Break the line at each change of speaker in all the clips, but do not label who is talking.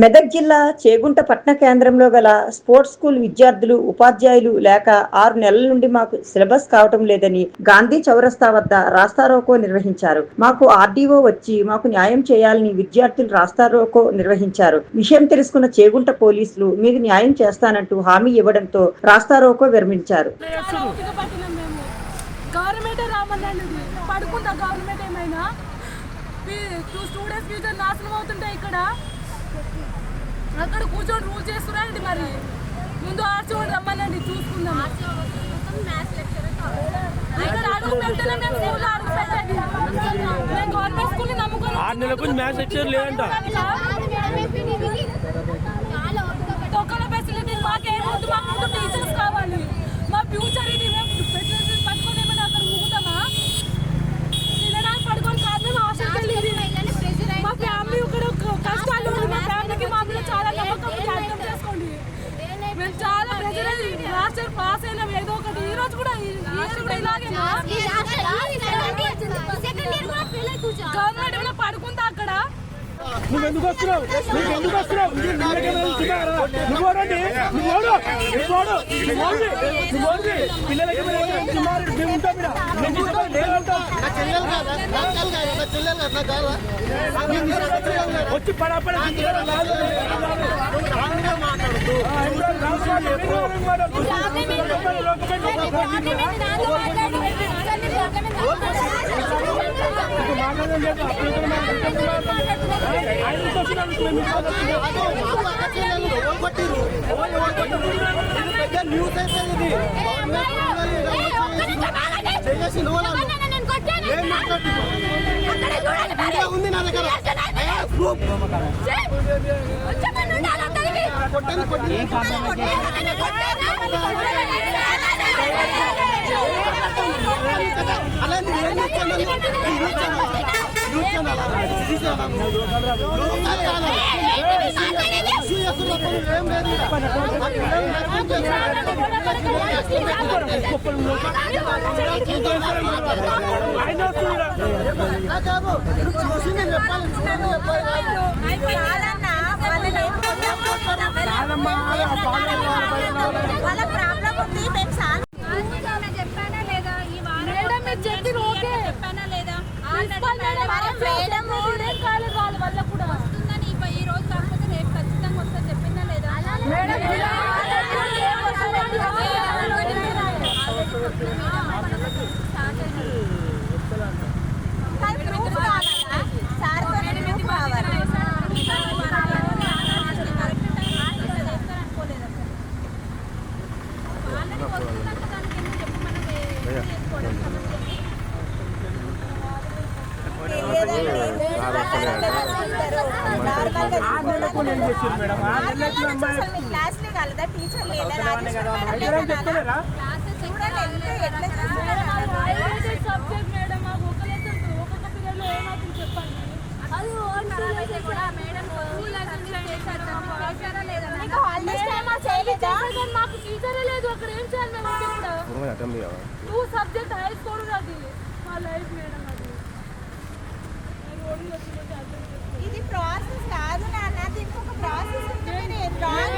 మెదక్ జిల్లా చేగుంట పట్న కేంద్రంలో గల స్పోర్ట్స్ స్కూల్ విద్యార్థులు ఉపాధ్యాయులు లేక ఆరు నెలల నుండి మాకు సిలబస్ కావటం లేదని గాంధీ చౌరస్తా వద్ద రాస్తారోకో నిర్వహించారు. మాకు ఆర్డీఓ వచ్చి మాకు న్యాయం చేయాలని విద్యార్థులు రాస్తారోకో నిర్వహించారు. విషయం తెలుసుకున్న చేగుంట పోలీసులు మీకు న్యాయం చేస్తానంటూ హామీ ఇవ్వడంతో రాస్తారోకో విరమించారు.
గవర్నమెంట్ ఏమైనా? టూ స్టూడెంట్స్ ఫ్యూచర్ నాశనం అవుతుంటాయి ఇక్కడ అక్కడ కూర్చొని రూల్ చేస్తున్నారండి మరి. ముందు ఆర్చోని రమ్మనండి చూసుకుందాం ఇక్కడ అడుగు పెడితేనే మేము స్కూల్లో అడుగు పెట్టండి. మేము గవర్నమెంట్ స్కూల్ని నమ్ముకొని
ఆరు నెలల కొంచెం మ్యాథ్స్ లెక్చర్ లేదంట.
పాస్ అయినాం. ఏదో ఒకటి. ఈ రోజు కూడా ఈ ఇయర్ కూడా ఇలాగేనా గవర్నమెంట్ ఏమైనా అక్కడ
నువ్వు ఎందుకు వస్తున్నావు నువ్వు ఎందుకు వస్తున్నావు ఇచ్చినారా? నువ్వు ఓడండి నువ్వు ఓడు నువ్వు ఓడు నువ్వు ఓడి నువ్వు ఓడి పిల్లలకి? మేము ఉంటాం ఇక్కడ నేను ఉంటాం వచ్చి పడపడ
చేసి నువ్వు ఏం మాట్లాడుతున్నావు వీడియో ఉంది నా దగ్గర ప్రూఫ్ కొట్టండి కొట్టండి చూసి నేను చెప్పాలి చూడండి చెప్పాలి
హాలిడేస్ టైం చేయలేదా
కానీ మాకు టీచరే లేదు అక్కడ ఏం చేయాలి మేము ఉండి కూడా టూ సబ్జెక్ట్ హై స్కోర్ అది మా లైఫ్ మేడం
ఇది ప్రాసెస్ కాదు నాన్న దీనికి ఒక ప్రాసెస్ మీరు రాంగ్.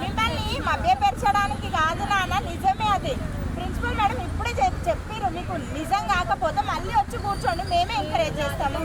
మిమ్మల్ని మభ్యపెరచడానికి కాదు నాన్న నిజమే అది మేడం ఇప్పుడే చెప్పారు చెప్పిర్రు. మీకు నిజం కాకపోతే మళ్ళీ వచ్చి కూర్చోండి. మేమే ఎంకరేజ్ చేస్తాము.